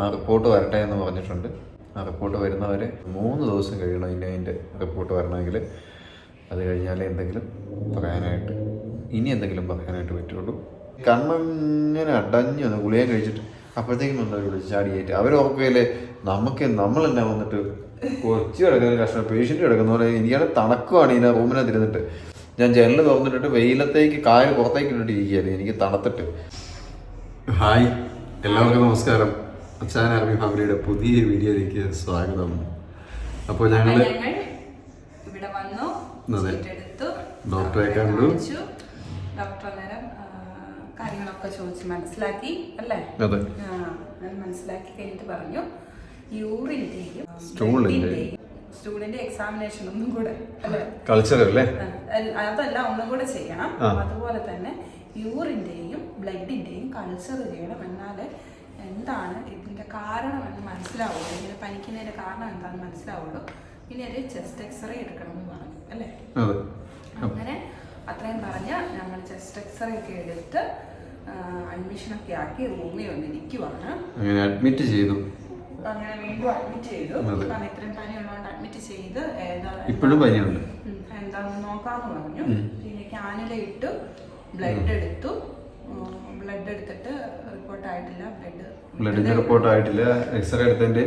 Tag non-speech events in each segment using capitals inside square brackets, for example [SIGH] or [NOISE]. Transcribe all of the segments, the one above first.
ആ റിപ്പോർട്ട് വരട്ടെ എന്ന് പറഞ്ഞിട്ടുണ്ട്. ആ റിപ്പോർട്ട് വരുന്നവരെ മൂന്ന് ദിവസം കഴിയണം ഇനി അതിന്റെ റിപ്പോർട്ട് വരണമെങ്കിൽ അത് കഴിഞ്ഞാലേ എന്തെങ്കിലും പറയാനായിട്ട് ഇനി എന്തെങ്കിലും പറയാനായിട്ട് പറ്റുള്ളൂ. കണ്ണിങ്ങനെ അടഞ്ഞു വന്ന് ഗുളിക കഴിച്ചിട്ട് അപ്പോഴത്തേക്കും വന്നവർ വിളിച്ച് ചാടിയേറ്റ് അവർ ഓർക്കുകയില്ലേ നമുക്ക് തന്നെ വന്നിട്ട് കൊച്ചു കിടക്കുന്ന കഷ്ണം പേഷ്യന്റ് കിടക്കുന്ന പോലെ എനിക്കാണ് തണുക്കുവാണ് ഇതിനെ റൂമിനകത്ത് ഇരുന്നിട്ട് ഞാൻ ജനൽ തുറന്നിട്ടിട്ട് വെയിലത്തേക്ക് കാൽ പുറത്തേക്ക് ഇട്ടിട്ട് ഇരിക്കുകയായിരുന്നു എനിക്ക് തണുത്തിട്ട്. ഹായ് എല്ലാവർക്കും നമസ്കാരം. അച്ഛൻ അറബി ഫാമിലിയുടെ പുതിയ വീഡിയോയിലേക്ക് സ്വാഗതം. അപ്പോൾ ഞങ്ങൾ ഇവിടെ വന്നു ഡോക്ടറെ കണ്ടു. ഡോക്ടർ അന്നേരം കാര്യങ്ങളൊക്കെ ചോദിച്ച് മനസ്സിലാക്കി അല്ലേ? അതെ. മനസ്സിലാക്കി കഴിഞ്ഞിട്ട് പറഞ്ഞു. യൂറിന്റെയും. സ്റ്റൂളിന്റെ എക്സാമിനേഷൻ ഒന്നും കൂടെ കൾച്ചർ അല്ലേ? അതല്ല ഒന്നും കൂടെ ചെയ്യണം. അതുപോലെ തന്നെ യൂറിന്റെയും ബ്ലഡിന്റെയും കൾച്ചർ ചെയ്യണം എന്നാൽ എന്താണ് ഇതിന്റെ കാരണം എന്ന് മനസ്സിലാവുള്ളൂ. ഇങ്ങനെ പനിക്കുന്നതിന്റെ കാരണം എന്താണെന്ന് മനസ്സിലാവുള്ളൂ. ഇനി ഒരു ചെസ്റ്റ് എക്സ്റേ എടുക്കണം എന്ന് പറഞ്ഞു അല്ലേ? അങ്ങനെ അത്രയും പറഞ്ഞ് നമ്മൾ ചെസ്റ്റ് എക്സ്റേ ഒക്കെ എടുത്ത് അഡ്മിഷനൊക്കെ ആക്കി റൂമിൽ വന്നിരിക്കുവാണ് അങ്ങനെ അഡ്മിറ്റ് ചെയ്തു. അങ്ങനെ വീണ്ടും അഡ്മിറ്റ് ചെയ്തു. കാരണം ഇത്രയും പനി ഉള്ളതുകൊണ്ട് അഡ്മിറ്റ് ചെയ്ത് ഇപ്പോഴും പനിയുണ്ട്. എന്താന്ന് നോക്കാന്ന് പറഞ്ഞു. പിന്നെ ക്യാനില ഇട്ടു ബ്ലഡ് എടുത്തു. ബ്ലഡ് എടുത്തിട്ട് റിപ്പോർട്ട് ആയിട്ടില്ല. ബ്ലഡ് ബ്ലഡിന്റെ റിപ്പോർട്ട് ആയിട്ടില്ല. എക്സ്റേ എടുത്തതിന്റെ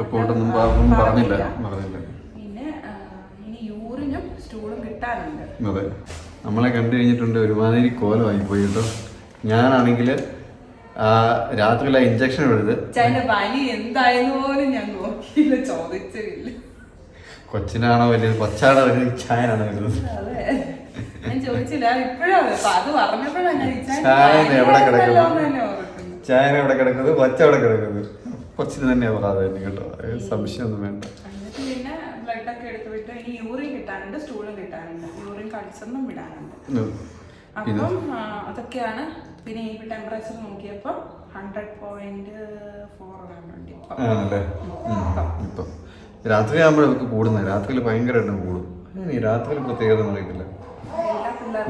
റിപ്പോർട്ടൊന്നും പറഞ്ഞില്ല. പറഞ്ഞില്ല. പിന്നെ ഇനി യൂറിനും സ്റ്റൂളും കിട്ടാനുണ്ട്. അതെ. നമ്മളെ കണ്ടു കഴിഞ്ഞിട്ടുണ്ട് ഒരുമാതിരി കോലമായി പോയി കേട്ടോ ഞാനാണെങ്കിൽ രാത്രിയിലെ ഇഞ്ചക്ഷൻ എടുത്ത് പനി എന്തായെന്ന് പോലും ഞാൻ നോക്കിയില്ല. ചോദിച്ചില്ല കൊച്ചിനാണോ വലിയത്? കൊച്ചാണോ വലിയത്? ചായനാണോ വരുന്നത്? ഞാൻ ചോദിച്ചില്ല ഇപ്പോഴും? അത് പറഞ്ഞപ്പോഴാണ് ചായന എവിടെ തന്നെ കിടക്കുന്നത് കൊച്ച എവിടെ കിടക്കുന്നത് കൊച്ചിന് തന്നെയാണ് പ്രാധാന്യം കേട്ടോ. അത് സംശയമൊന്നും വേണ്ട. പിന്നെ ബ്ലഡ് ഒക്കെ എടുത്ത് വിട്ട് ഇനി യൂറിൻ കിട്ടാനുണ്ട് സ്റ്റൂളും കിട്ടാനുണ്ട്. യൂറിൻ കൾച്ചറിനും വിടാനുണ്ട് ഉം. ഇത് അപ്പം അതൊക്കെയാണ്. പിന്നെ ഈ ടെമ്പറേച്ചർ നോക്കിയപ്പോൾ ഹൺഡ്രഡ് പോയിന്റ് ഫോർ ഉണ്ട് ഇപ്പം. ആണല്ലേ? ഇപ്പം. രാത്രി ആകുമ്പോഴൊക്കെ കൂടുന്നത്. രാത്രിയിൽ ഭയങ്കരമായിട്ട് കൂടും. രാത്രിയിൽ പ്രത്യേകത പിള്ളേർക്കും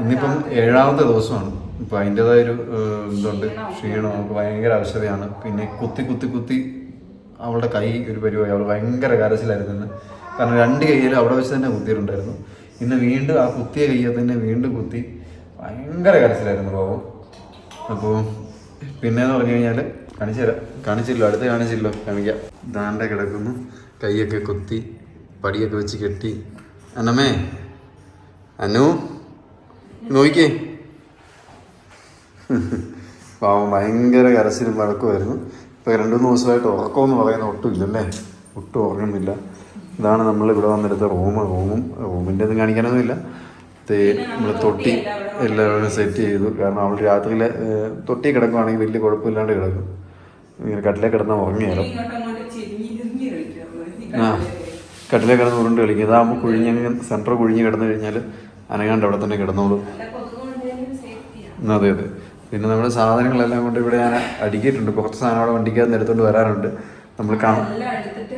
ഇന്നിപ്പം ഏഴാമത്തെ ദിവസമാണ്. ഇപ്പം അതിന്റെതായ ഒരു ഇതുണ്ട്. ക്ഷീണം നമുക്ക് ഭയങ്കര അവശതയാണ്. പിന്നെ കുത്തി കുത്തി കുത്തി അവളുടെ കൈ ഒരു പരിപാടി അവൾ ഭയങ്കര കരച്ചിലായിരുന്നു ഇന്ന്. കാരണം രണ്ട് കൈയിലും അവിടെ വെച്ച് തന്നെ കുത്തിയിട്ടുണ്ടായിരുന്നു. ഇന്ന് വീണ്ടും ആ കുത്തിയ കയ്യെ തന്നെ വീണ്ടും കുത്തി ഭയങ്കര കരച്ചിലായിരുന്നു പാവം. അപ്പോൾ പിന്നെന്ന് പറഞ്ഞു കഴിഞ്ഞാൽ കാണിച്ചു തരാം. കാണിച്ചില്ലോ. അടുത്ത് കാണിച്ചില്ലോ. കാണിക്കാം. ദാണ്ട കിടക്കുന്നു. കൈയൊക്കെ കുത്തി പടിയൊക്കെ വെച്ച് കെട്ടി. അന്നമ്മേ അനു? നോക്കിയേ. പാവം ഭയങ്കര കരച്ചിലും വഴക്കുമായിരുന്നു. ഇപ്പോൾ രണ്ട് മൂന്ന് ദിവസമായിട്ട് ഉറക്കമെന്ന് പറയുന്ന ഒട്ടും ഇല്ലല്ലേ ഒട്ടും ഉറങ്ങുന്നില്ല. ഇതാണ് നമ്മൾ ഇവിടെ വന്നെടുത്ത റൂം. റൂമും റൂമിന്റെ ഒന്നും കാണിക്കാനൊന്നുമില്ല. നമ്മൾ തൊട്ടി എല്ലാവരും സെറ്റ് ചെയ്തു. കാരണം അവൾ രാത്രിയിൽ തൊട്ടി കിടക്കുവാണെങ്കിൽ വലിയ കുഴപ്പമില്ലാണ്ട് കിടക്കും. ഇങ്ങനെ കട്ടിലേ കിടന്നാൽ ഉറങ്ങിയാലും? ആ കട്ടിലേ കിടന്ന് ഉരുണ്ട് കളിക്കും. ഇതാകുമ്പോൾ കുഴിഞ്ഞ് സെന്റർ കുഴിഞ്ഞ് കിടന്നു കഴിഞ്ഞാൽ അനങ്ങാണ്ട് അവിടെ തന്നെ കിടന്നോളൂ. അതെ അതെ. പിന്നെ നമ്മുടെ സാധനങ്ങളെല്ലാം കൊണ്ട് ഇവിടെ ഞാൻ അടുക്കിയിട്ടുണ്ട്. കുറച്ച് സാധനം അവിടെ വണ്ടിക്കകത്ത് എടുത്തുകൊണ്ട് വരാറുണ്ട് നമ്മൾ കാണാം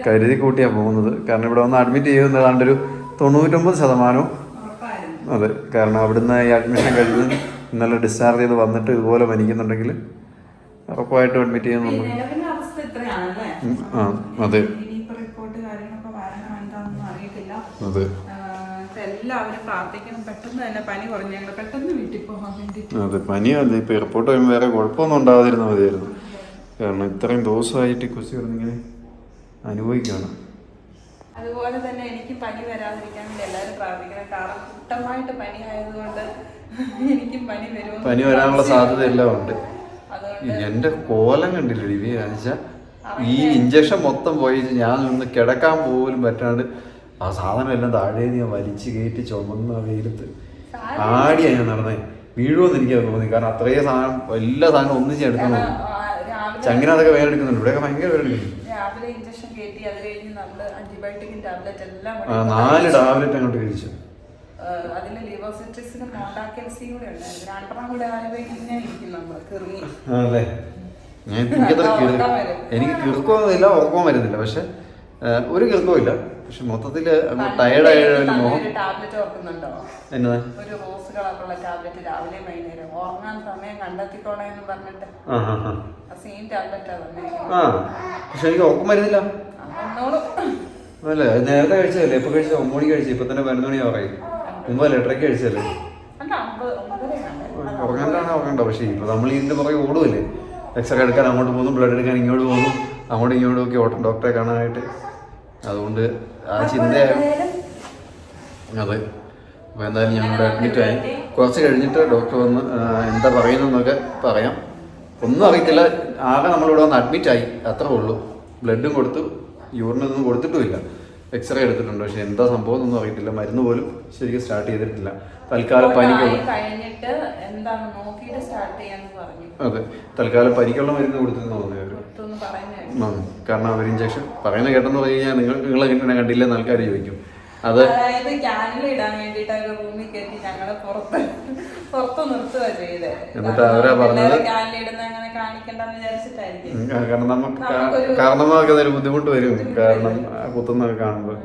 കരുതി കൂട്ടിയാണ് പോകുന്നത്. കാരണം ഇവിടെ വന്ന് അഡ്മിറ്റ് ചെയ്യുന്ന ഏതാണ്ട് ഒരു തൊണ്ണൂറ്റൊമ്പത് ശതമാനവും. അതെ കാരണം അവിടുന്ന് ഈ അഡ്മിഷൻ കഴിഞ്ഞ് ഇന്നലെ ഡിസ്ചാർജ് ചെയ്ത് വന്നിട്ട് ഇതുപോലെ മരിക്കുന്നുണ്ടെങ്കിൽ ഉറപ്പായിട്ടും അഡ്മിറ്റ് ചെയ്യുന്ന ഈ നമ്മൾ അവസ്ഥ ഇത്രയാണല്ലേ? ആ അതെ. അതെ. എല്ലാവരും പ്രാർത്ഥിക്കണം. പെട്ടെന്ന് തന്നെ പനി കുറഞ്ഞു ഞങ്ങൾ പെട്ടെന്ന് വീട്ടിൽ പോകാൻ വേണ്ടിട്ട് അതെ പനിയല്ല ഇപ്പൊ എയർപോർട്ട് വരുമ്പോൾ വേറെ കുഴപ്പമൊന്നും ഉണ്ടാകാതിരുന്ന മതിയായിരുന്നു. കാരണം ഇത്രയും ദിവസമായിട്ട് കൊച്ചി ഇങ്ങനെ അനുഭവിക്കുകയാണ്. അതുപോലെ തന്നെ എനിക്ക് പനി വരാതിരിക്കാൻ വേണ്ടി എല്ലാവരും പ്രാർത്ഥിക്കണം. കാരണം കൂട്ടമായിട്ട് പനി ആയതുകൊണ്ട് എനിക്കും പനി വരുമോ പനി വരാനുള്ള സാധ്യത എല്ലാം ഉണ്ട്. എന്റെ കോലം കണ്ടില്ല ദിവ്യ? ഈ ഇഞ്ചക്ഷൻ മൊത്തം പോയി. ഞാൻ ഒന്ന് കിടക്കാൻ പോലും പറ്റാണ്ട് ആ സാധനം എല്ലാം താഴെ ഞാൻ വലിച്ച് കയറ്റി ചുമന്ന് ആ വെയിലത്ത് ആടിയാ ഞാൻ നടന്നേ. വീഴുമെന്ന് എനിക്ക് തോന്നി കാരണം അത്രയും സാധനം എല്ലാ സാധനവും ഒന്നിച്ച് എടുക്കുന്നു ചങ്ങന അതൊക്കെ വേറെ എടുക്കുന്നുണ്ട് ഇവിടെയൊക്കെ ഭയങ്കര വേറെ എടുക്കുന്നു രാവിലെ ഇഞ്ചക്ഷൻ കയറ്റി അത് കഴിഞ്ഞ് നമ്മൾ ആന്റിബയോട്ടിക്കും ടാബ്ലറ്റ് എല്ലാം നാല് ടാബ്ലറ്റ് അങ്ങോട്ട് കഴിച്ചു. ആഹ് അതിൽ ലിവോസിട്രിക്സിനും മോണ്ടാക്കൽസിയും കൂടെ ഉണ്ട്. രണ്ടെണ്ണം കൂടെ ആയപ്പോ ഇങ്ങനെ ഇരിക്കും നമ്മൾ കിറങ്ങി. ആണല്ലേ? ഞാൻ എനിക്കത്ര കിറു എനിക്ക് കിറുക്കമൊന്നുമില്ല ഉറക്കവും വരുന്നില്ല. പക്ഷെ ഒരു കിറുക്കവും ഇല്ല പക്ഷെ മൊത്തത്തിൽ അങ്ങ് ടയർഡായ ഒരു ടാബ്ലറ്റ് ഓർക്കുന്നുണ്ടോ? എന്നാ? ഒരു റോസ് കളറുള്ള ടാബ്ലറ്റ് രാവിലെ വൈകുന്നേരം ഉറങ്ങാൻ സമയം കണ്ടെത്തിക്കോളെ എന്ന് പറഞ്ഞിട്ട്. ആ സെയിം ടാബ്ലറ്റ് ആ പക്ഷെ എനിക്ക് ഉറക്കം വരുന്നില്ല. അല്ല? നേരത്തെ കഴിച്ചതല്ലേ? ഇപ്പൊ കഴിച്ച ഒമ്പത് മണി കഴിച്ചു ഇപ്പൊ തന്നെ പതിനൊന്ന് മണി പറയും മുമ്പ് എട്ടരയ്ക്ക് കഴിച്ചല്ലേ ഉറങ്ങാനാണ് ഉറങ്ങാണ്ടാണ് ഉറങ്ങണ്ട. പക്ഷേ ഇപ്പൊ നമ്മൾ ഇതിന്റെ പുറകെ ഓടുമല്ലേ എക്സ്റേ എടുക്കാൻ അങ്ങോട്ട് പോകുന്നു ബ്ലഡ് എടുക്കാൻ ഇങ്ങോട്ട് പോകുന്നു അങ്ങോട്ടും ഇങ്ങോട്ടും ഒക്കെ ഓട്ടം ഡോക്ടറെ കാണാനായിട്ട്. അതുകൊണ്ട് ആ ചിന്തയായി അതെ. അപ്പോൾ എന്തായാലും ഞങ്ങളുടെ അഡ്മിറ്റ് ആയി. കുറച്ച് കഴിഞ്ഞിട്ട് ഡോക്ടർ വന്ന് എന്താ പറയുന്നതെന്നൊക്കെ പറയാം. ഒന്നും അറിയത്തില്ല. ആകെ നമ്മളിവിടെ വന്ന് അഡ്മിറ്റ് ആയി. അത്രേ ഉള്ളൂ. ബ്ലഡും കൊടുത്തു. യൂറിനൊന്നും കൊടുത്തിട്ടുമില്ല. എക്സ്റേ എടുത്തിട്ടുണ്ട്. പക്ഷെ എന്താ സംഭവം എന്നൊന്നും അറിയത്തില്ല. മരുന്ന് പോലും ശരിക്കും സ്റ്റാർട്ട് ചെയ്തിട്ടില്ല. തൽക്കാലം പനിക്കുള്ള കഴിഞ്ഞിട്ട് എന്താണ് നോക്കിയിട്ട് സ്റ്റാർട്ട് ചെയ്യാന്ന് പറഞ്ഞു. അതെ. തൽക്കാലം പനിക്കുള്ള മരുന്ന് കൊടുത്തെന്ന് തോന്നുന്നു കാരണം അവർ ഇഞ്ചക്ഷൻ പറയുന്ന കേട്ടെന്ന് പറഞ്ഞു കഴിഞ്ഞാൽ നിങ്ങൾ നിങ്ങൾ എങ്ങനെ കണ്ടില്ലെന്ന് ആൾക്കാർ ചോദിക്കും. അത് അതായത് ക്യാനിൽ ഇടാൻ വേണ്ടിയിട്ട് റൂമിൽ കയറ്റി ഞങ്ങളെ പുറത്ത് പുറത്ത് നിർത്തുക ചെയ്തേ. എന്നിട്ട് അവരാ പറഞ്ഞത് കാരണം നമുക്ക് കാരണന്മാർക്ക് അതൊരു ബുദ്ധിമുട്ട് വരും. കാരണം കുത്തുന്നൊക്കെ കാണുമ്പോൾ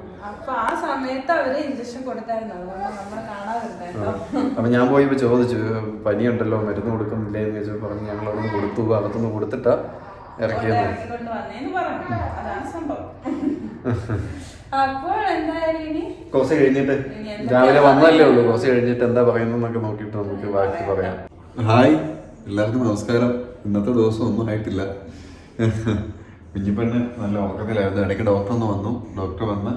അപ്പൊ ഞാൻ പോയി ഇപ്പൊ ചോദിച്ചു പനിയുണ്ടല്ലോ മരുന്ന് കൊടുക്കുന്നില്ലേ എന്ന് ചോദിച്ചു പറഞ്ഞു ഞങ്ങൾ അവിടെ നിന്ന് കൊടുത്തു അകത്തുനിന്ന് കൊടുത്തിട്ടാ പറഞ്ഞു. അതാണ് സംഭവം. [LAUGHS] അപ്പോൾ എന്തായാലും ഇനി കുറച്ച് കഴിഞ്ഞിട്ട് രാവിലെ വന്നല്ലേ ഉള്ളൂ. കോസ കഴിഞ്ഞിട്ട് എന്താ പറയുന്നതെന്നൊക്കെ നോക്കിയിട്ട് നമുക്ക് ബാക്കി പറയാം. ഹായ്. എല്ലാവർക്കും നമസ്കാരം. ഇന്നത്തെ ദിവസം ഒന്നും ആയിട്ടില്ല. കുഞ്ഞിപ്പെണ്ണ് നല്ല ഉറക്കത്തിലായിരുന്നു. ഇടയ്ക്ക് ഡോക്ടർ ഒന്ന് വന്നു. ഡോക്ടർ വന്ന്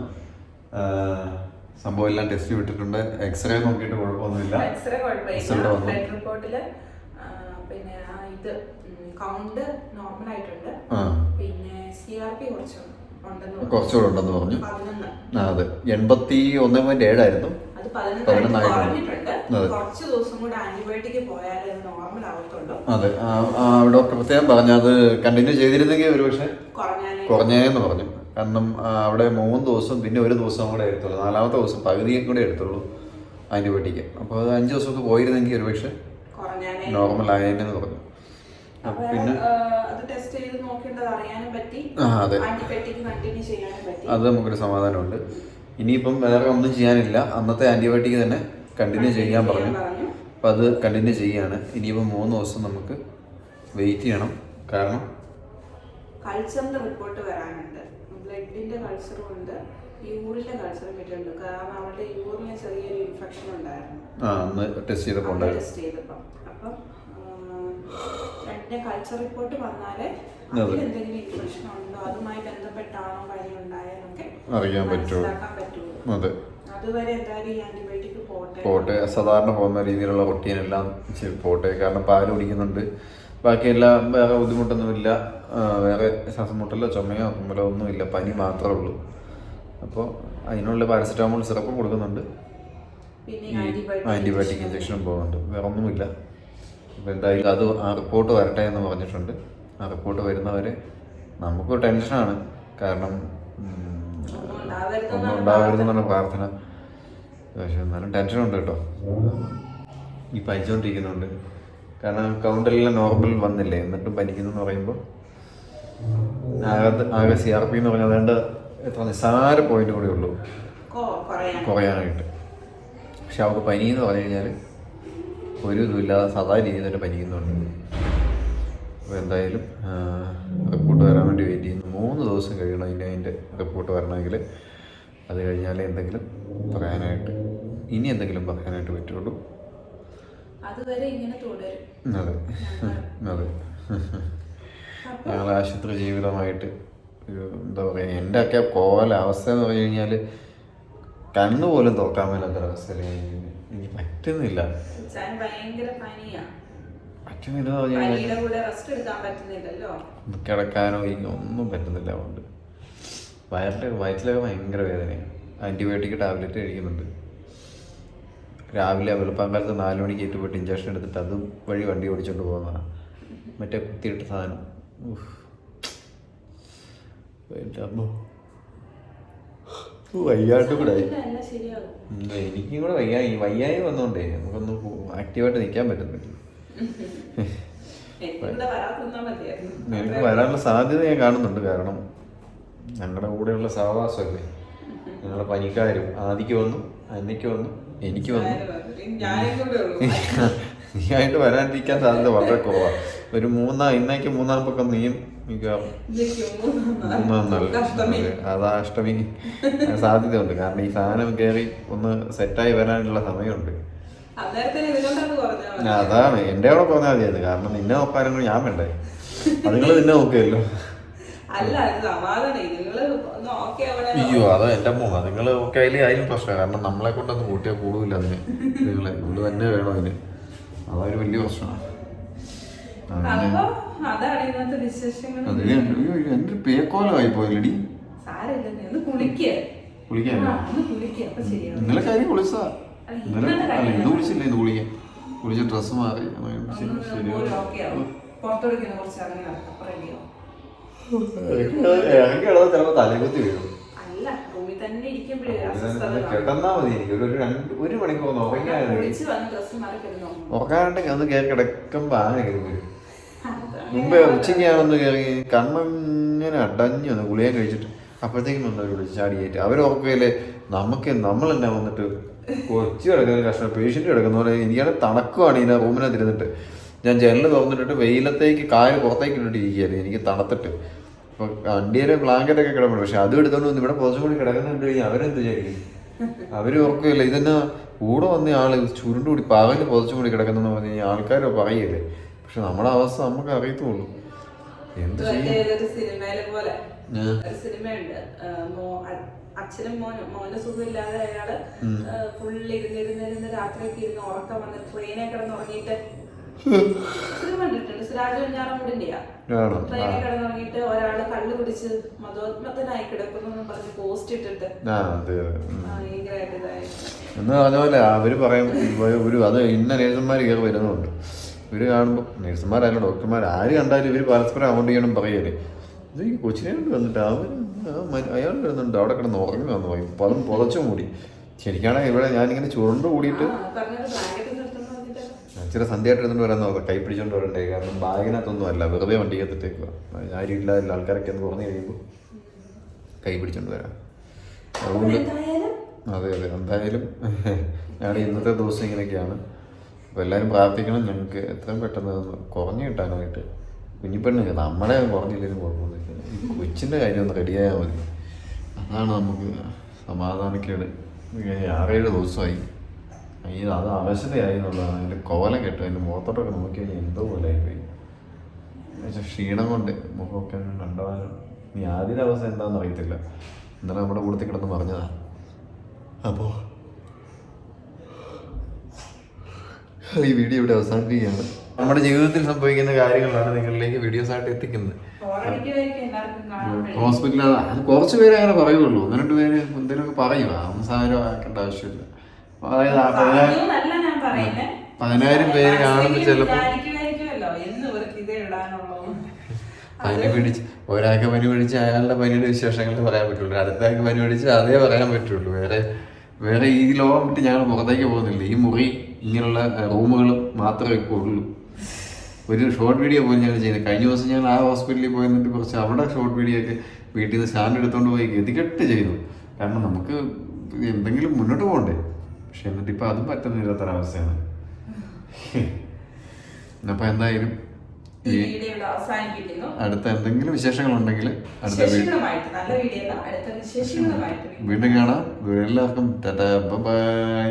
സംഭവം എല്ലാം ടെസ്റ്റ് വിട്ടിട്ടുണ്ട് എക്സ്റേ നോക്കിയിട്ട് കുഴപ്പമൊന്നുമില്ല. റിസൾട്ട് വന്നു. പിന്നെ ആ ഇത് കൗണ്ട് നോർമൽ ആയിട്ടുണ്ട്. പിന്നെ സി ആർ പി കുറച്ച് ഉണ്ടെന്ന് പറഞ്ഞു. കുറച്ചുകൂടെ ഉണ്ടെന്ന് പറഞ്ഞു. ആ അതെ. എൺപത്തി ഒന്ന് പോയിന്റ് ഏഴായിരുന്നു അത് ഡോക്ടർ പ്രത്യേകം പറഞ്ഞു അത് കണ്ടിന്യൂ ചെയ്തിരുന്നെങ്കിൽ ഒരു പക്ഷേ കുറഞ്ഞാലേ. കുറഞ്ഞേന്ന് പറഞ്ഞു. കാരണം അവിടെ മൂന്ന് ദിവസം പിന്നെ ഒരു ദിവസം കൂടെ എടുത്തുള്ളൂ. നാലാമത്തെ ദിവസം പകുതിയും കൂടെ എടുത്തുള്ളൂ ആന്റിബയോട്ടിക്ക് അപ്പോൾ അത് അഞ്ച് ദിവസമൊക്കെ പോയിരുന്നെങ്കിൽ ഒരുപക്ഷെ നോർമൽ ആയേനെന്ന് പറഞ്ഞു. അത് ടെസ്റ്റ് ചെയ്ത് നോക്കേണ്ടത് അറിയാനും പറ്റി. ആന്റിബയോട്ടിക് കണ്ടിന്യൂ ചെയ്യാനും പറ്റി. അത് നമുക്കൊരു സമാധാനമുണ്ട്. ഇനിയിപ്പം വേറെ ഒന്നും ചെയ്യാനില്ല. അന്നത്തെ ആന്റിബയോട്ടിക് തന്നെ കണ്ടിന്യൂ ചെയ്യാൻ പറഞ്ഞു. അപ്പം അത് കണ്ടിന്യൂ ചെയ്യാണ് ഇനിയിപ്പോൾ മൂന്ന് ദിവസം നമുക്ക് വെയിറ്റ് ചെയ്യണം. കാരണം കൾച്ചറിന്റെ റിപ്പോർട്ട് വരാനുണ്ട്. ബ്ലഡിന്റെ കൾച്ചറും ഉണ്ട്. യൂറിന്റെ കൾച്ചറും പറ്റുന്നുണ്ട് കാരണം അവളുടെ യൂറിന് ചെറിയൊരു ഇൻഫെക്ഷൻ ഉണ്ടായിരുന്നു. ആ ടെസ്റ്റ് ചെയ്തപ്പോൾ ടെസ്റ്റ് ചെയ്തപ്പം. അപ്പം രണ്ടിന്റെ കൾച്ചർ റിപ്പോർട്ട് വന്നാലേ അതെ. അതിൽ എന്തെങ്കിലും ഇൻഫെക്ഷൻ ഉണ്ടോ അതുമായി ബന്ധപ്പെട്ടാണോ പനി അറിയാൻ പറ്റുള്ളൂ. അതെ. അതുവരെ എന്തായാലും ഈ ആന്റിബയോട്ടിക് പോട്ടെ. പോട്ടെ. സാധാരണ പോകുന്ന രീതിയിലുള്ള കുട്ടീനെല്ലാം പോട്ടെ. കാരണം പാൽ കുടിക്കുന്നുണ്ട്. ബാക്കിയെല്ലാം വേറെ ബുദ്ധിമുട്ടൊന്നുമില്ല. ഇല്ല വേറെ ശ്വാസം മുട്ടലോ ചുമയോ തുമ്മലോ ഒന്നുമില്ല. പനി മാത്രമേ ഉള്ളൂ. അപ്പോൾ അതിനുള്ള പാരസെറ്റാമോൾ സിറപ്പ് കൊടുക്കുന്നുണ്ട്. ആന്റിബയോട്ടിക് ആന്റിബയോട്ടിക് ഇഞ്ചക്ഷനും പോകുന്നുണ്ട് വേറെ ഒന്നുമില്ല അപ്പോൾ എന്തായാലും അത് ആ റിപ്പോർട്ട് വരട്ടെ എന്ന് പറഞ്ഞിട്ടുണ്ട്. ആ റിപ്പോർട്ട് വരുന്നവരെ നമുക്ക് ടെൻഷനാണ്. കാരണം ഒന്നും ഉണ്ടാവരുതെന്നുള്ള പ്രാർത്ഥന. പക്ഷെ എന്നാലും ടെൻഷനുണ്ട് കേട്ടോ. ഈ പനിച്ചുകൊണ്ടിരിക്കുന്നുണ്ട് കാരണം കൗണ്ടെല്ലാം നോർമൽ വന്നില്ലേ? എന്നിട്ടും പനിക്കുന്നു എന്ന് പറയുമ്പോൾ ആകെ ആകെ സി ആർ പി എന്ന് പറഞ്ഞാൽ അതുകൊണ്ട് എത്ര നിസ്സാര പോയിന്റ് കൂടെ ഉള്ളൂ. കുറയാനായിട്ട്. പക്ഷെ അവൾക്ക് പനി എന്ന് പറഞ്ഞു കഴിഞ്ഞാൽ ഒരു ഇതുമില്ലാതെ സാധാ രീതിയിൽ തന്നെ പനിക്കുന്നുണ്ട് അപ്പോൾ എന്തായാലും റിപ്പോർട്ട് വരാൻ വേണ്ടി വെയിറ്റ് ചെയ്യുന്നു. മൂന്ന് ദിവസം കഴിയണം ഇനി അതിന്റെ റിപ്പോർട്ട് വരണമെങ്കിൽ. അത് കഴിഞ്ഞാലേ എന്തെങ്കിലും പറയാനായിട്ട് ഇനി എന്തെങ്കിലും പറയാനായിട്ട് പറ്റുള്ളൂ. അതുവരെ ഇങ്ങനെ തുടരും. അതെ. അതെ. ഞങ്ങൾ ആശുപത്രി ജീവിതമായിട്ട് ഒരു എന്താ പറയുക എന്റെ ഒക്കെ കോല അവസ്ഥ എന്ന് പറഞ്ഞു കഴിഞ്ഞാൽ കണ്ണു പോലും തോക്കാൻ മേലാത്ത അവസ്ഥയിൽ എനിക്ക് പറ്റുന്നില്ല. പറ്റുന്നില്ല കിടക്കാനോ ഒന്നും പറ്റുന്നില്ല അതുകൊണ്ട്. വയറിലെ വയറ്റിലൊക്കെ ഭയങ്കര വേദനയാണ് ആന്റിബയോട്ടിക് ടാബ്ലറ്റ് കഴിക്കുന്നുണ്ട്. രാവിലെ വെളുപ്പാങ്കാലത്ത് നാല് മണിക്ക് ഏറ്റുപോയിട്ട് ഇഞ്ചക്ഷൻ എടുത്തിട്ട് അതും വഴി വണ്ടി ഓടിച്ചോണ്ട് പോകുന്നതാണ് മറ്റേ കുത്തിയിട്ട സാധനം. ഉഫ്. വയ്യാണ്ട് കൂടെ എനിക്കും കൂടെ വയ്യായി വയ്യായി വന്നോണ്ടേ നമുക്കൊന്ന് ആക്റ്റീവായിട്ട് നിൽക്കാൻ പറ്റുന്നില്ല എനിക്ക് വരാനുള്ള സാധ്യത ഞാൻ കാണുന്നുണ്ട്. കാരണം ഞങ്ങളുടെ കൂടെയുള്ള സഹവാസമല്ലേ? ഞങ്ങളുടെ പനിക്കാരും ആദിക്ക് വന്നു അന്നയ്ക്ക് വന്നു എനിക്ക് വന്നു. [LAUGHS] നീ ആയിട്ട് വരാണ്ടിരിക്കാൻ സാധ്യത വളരെ കുറവാണ് ഒരു മൂന്നാം ഇന്നേക്ക് മൂന്നാം പക്കം നീയും അതെ, അഷ്ടമി. സാധ്യതയുണ്ട്. കാരണം ഈ സാധനം കയറി ഒന്ന് സെറ്റായി വരാനുള്ള സമയമുണ്ട്. അതാണ്. എന്റെ അവിടെ പറഞ്ഞാൽ മതിയായിരുന്നു. കാരണം നിന്നെ നോക്കാനൊന്നും ഞാൻ വേണ്ടേ? അതുങ്ങൾ നിന്നെ നോക്കുകയല്ലോ നിങ്ങൾ അയ്യോ അതാ എന്റെ അമ്മ നിങ്ങൾ ഓക്കെ അതിൽ അതിനും പ്രശ്നമാണ് കാരണം നമ്മളെ കൊണ്ടൊന്നും കൂട്ടിയാൽ കൂടുതലില്ല അതിന്. നിങ്ങളെ ഇവിടെ തന്നെ വേണം അതിന്. അതൊരു വലിയ പ്രശ്നമാണ്. പേക്കോലമായി പോയില്ലടി? ഇന്നലെ കാര്യം കുളിച്ചാ അല്ല, ഇന്നലെ അല്ല ഇന്ന് കുളിച്ചില്ല ഇന്ന് കുളിക്കാൻ കുളിച്ച ഡ്രസ്സ് മാറി. ശരി, ഇറങ്ങി കിടന്ന് ചിലപ്പോ തലകുത്തി വീഴും. തന്നെ ഇരിക്കുമ്പോഴേ. കിടന്നാ മതി എനിക്ക് ഒരു രണ്ട് ഒരു മണിക്കൂർ ഒന്ന് ഒന്ന് കയറി കിടക്കുമ്പോ ആന കയറി വരും. മുമ്പേ ഉച്ചയ്ക്ക് കേറി വന്ന് കയറി കണ്ണിങ്ങനെ അടഞ്ഞു വന്ന് ഗുളിക കഴിച്ചിട്ട് അപ്പോഴത്തേക്കും വന്നവർ വിളിച്ച് ചാടിയേറ്റ് അവർ ഓർക്കുകയല്ലേ നമുക്ക് നമ്മൾ തന്നെ വന്നിട്ട് കൊച്ചു കിടക്കുന്ന കഷ്ടം പേഷ്യന്റ് കിടക്കുന്ന പോലെ എനിക്കാണ് തണുക്കുവാണ് ഇതിനെ റൂമിനകത്ത് ഇരുന്നിട്ട് ഞാൻ ജനൽ തുറന്നിട്ടിട്ട് വെയിലത്തേക്ക് കാൽ പുറത്തേക്ക് ഇട്ടിട്ട് ഇരിക്കുകയായിരുന്നു. എനിക്ക് തണുത്തിട്ട്. അപ്പോൾ വണ്ടിയിലെ ബ്ലാങ്കറ്റ് ഒക്കെ കിടപ്പുണ്ട്. പക്ഷെ അതും എടുത്തോണ്ട് വന്ന് ഇവിടെ പുറത്തും കൂടി കിടക്കുന്നുണ്ട് കഴിഞ്ഞാൽ അവരെന്ത് വിചാരിക്കും? അവർ ഓർക്കുകയില്ല ഇതെന്നാ കൂടെ വന്ന ആൾ ചുരുണ്ട് കൂടി പകൽ പുതച്ചും കൂടി കിടക്കുന്ന പറഞ്ഞു കഴിഞ്ഞാൽ ആൾക്കാരോ പറയല്ലേ? പക്ഷെ നമ്മുടെ അവസ്ഥ നമുക്ക് അറിയത്തുള്ളൂ. എന്ത് ചെയ്യും? സിനിമയുണ്ട്. അച്ഛനും മോനും മോന് സുഖമില്ലാതെ അയാൾ ഫുള്ള് ഇരുന്നിരുന്നിരുന്ന് ഇരുന്ന് ഇരുന്ന് രാത്രിയൊക്കെ ഇരുന്ന് ഉറക്കം വന്ന് ട്രെയിനെ കിടന്ന് ഉറങ്ങിയിട്ട് സിനിമ കണ്ടിട്ടുണ്ട്. സുരാജ് വെഞ്ഞാറമൂടിന്റെയാ ആണോ? ആ. ട്രെയിനിൽ കിടന്നുറങ്ങിയിട്ട് ഒരാൾ കള്ളു കുടിച്ച് മതോന്മത്തനായി കിടക്കുന്നു പറഞ്ഞ് പോസ്റ്റ് ഇട്ടിട്ട് ആ അതെ അതെ. ഉം. എന്ന് പറഞ്ഞ പോലെ അവർ പറയും ഒരു- അത് ഇന്ന നേഴ്സുമാർ കയറി വരുന്നുണ്ട്. ഇവർ കാണുമ്പോൾ നേഴ്സുമാരല്ല ഡോക്ടർമാർ ആര് കണ്ടാലും ഇവർ പരസ്പരം അങ്ങോട്ട് ചെയ്യണം പറയല്ലേ? ഇത് ഈ കൊച്ചിനെ കൊണ്ട് വന്നിട്ട് അവർ അയാൾ വരുന്നുണ്ട് അവിടെ കിടന്ന് ഉറങ്ങുകയെന്ന് പറയും പലം പുതച്ചു മൂടി. ശരിക്കാണെങ്കിൽ ഇവിടെ ഞാനിങ്ങനെ ചുരുണ്ട് കൂടിയിട്ട് ആ, പറഞ്ഞൊരു ബ്ലാങ്കറ്റ് നിർത്തുന്ന പറഞ്ഞിട്ട് ഇച്ചിരി സന്ധ്യയായിട്ട് എടുത്തുകൊണ്ട് വരാൻ നോക്കാം. കൈ പിടിച്ചോണ്ട് വരണ്ടേ. കാരണം ബാഗിനകത്തൊന്നും അല്ല. വെറുതെ വണ്ടിക്കകത്തിട്ടേക്കുക ആരും ഇല്ല ഇല്ല ആൾക്കാരൊക്കെ ഒന്ന് കുറഞ്ഞു കഴിയുമ്പോൾ കൈ പിടിച്ചോണ്ട് വരാം. അതുകൊണ്ട് അതെ അതെ. എന്തായാലും [LAUGHS] ഞങ്ങളുടെ ഇന്നത്തെ ദിവസം ഇങ്ങനെയൊക്കെയാണ്. അപ്പോൾ എല്ലാവരും പ്രാർത്ഥിക്കണം. ഞങ്ങൾക്ക് എത്രയും പെട്ടെന്ന് കുറഞ്ഞു കിട്ടാനായിട്ട്. കുഞ്ഞിപ്പെണ്ണ് നമ്മളെ കുറഞ്ഞില്ലെങ്കിലും കുഴപ്പമൊന്നുമില്ല. ഈ കൊച്ചിന്റെ കാര്യം ഒന്ന് റെഡിയായാൽ മതി. അതാണ് നമുക്ക് സമാധാനക്കേട്. ആറേഴ് ദിവസമായി. അയ്യോ അത് അവശതയായി എന്നുള്ളതാണ്. അതിന്റെ കോലം കെട്ടു. അതിന്റെ മുഖത്തോട്ടൊക്കെ നോക്കി കഴിഞ്ഞാൽ എന്തോ പോലെ ആയിപ്പോയി. എന്നുവെച്ചാൽ ക്ഷീണം കൊണ്ട് മുഖമൊക്കെ കണ്ടവാനും നീ ആദ്യത്തെ അവസ്ഥ എന്താണെന്ന് അറിയത്തില്ല. ഇന്നലെ നമ്മുടെ കൂട്ടത്തിൽ കിടന്ന് പറഞ്ഞതാ. അപ്പോൾ ഈ വീഡിയോ ഇവിടെ അവസാനിപ്പിക്കുകയാണ്. നമ്മുടെ ജീവിതത്തിൽ സംഭവിക്കുന്ന കാര്യങ്ങളാണ് നിങ്ങളിലേക്ക് വീഡിയോസ് ആയിട്ട് എത്തിക്കുന്നത്. ഹോസ്പിറ്റലാണ് കുറച്ച് പേര് അങ്ങനെ പറയുള്ളൂ. ഒന്ന് രണ്ട് പേര് എന്തെങ്കിലുമൊക്കെ പറയും. സംസാരം ആക്കേണ്ട ആവശ്യമില്ല. അതായത് പതിനായിരം പേര് കാണുന്ന ചിലപ്പോ. പനി പിടിച്ച് ഒരാൾക്ക് പനി പിടിച്ച് അയാളുടെ പനിയുടെ വിശേഷങ്ങൾ പറയാൻ പറ്റുള്ളൂ. അടുത്താൾക്ക് പനി പിടിച്ച് അതേ പറയാൻ പറ്റുള്ളൂ. വേറെ വേറെ ഈ ലോകം വിട്ട് ഞങ്ങൾ പുറത്തേക്ക് പോകുന്നില്ല. ഈ മുറി ഇങ്ങനെയുള്ള റൂമുകൾ മാത്രമേ ഇപ്പോൾ ഉള്ളൂ ഒരു ഷോർട്ട് വീഡിയോ പോലും ഞങ്ങൾ ചെയ്യുന്നത് കഴിഞ്ഞ ദിവസം ഞങ്ങൾ ആ ഹോസ്പിറ്റലിൽ പോയി എന്നിട്ട് കുറച്ച് അവിടെ ഷോർട്ട് വീഡിയോ ഒക്കെ വീട്ടിൽ നിന്ന് സ്റ്റാൻഡ് എടുത്തുകൊണ്ട് പോയി ഗതികെട്ട് ചെയ്തു. കാരണം നമുക്ക് എന്തെങ്കിലും മുന്നോട്ട് പോകണ്ടേ? പക്ഷെ എന്നിട്ട് ഇപ്പം അതും പറ്റുന്നില്ലാത്തൊരവസ്ഥയാണ് [LAUGHS] അപ്പം എന്തായാലും. അടുത്ത എന്തെങ്കിലും നല്ല വീഡിയോ അടുത്ത വീണ്ടും വീണ്ടും കാണാം. എല്ലാവർക്കും ടാറ്റാ ബൈ.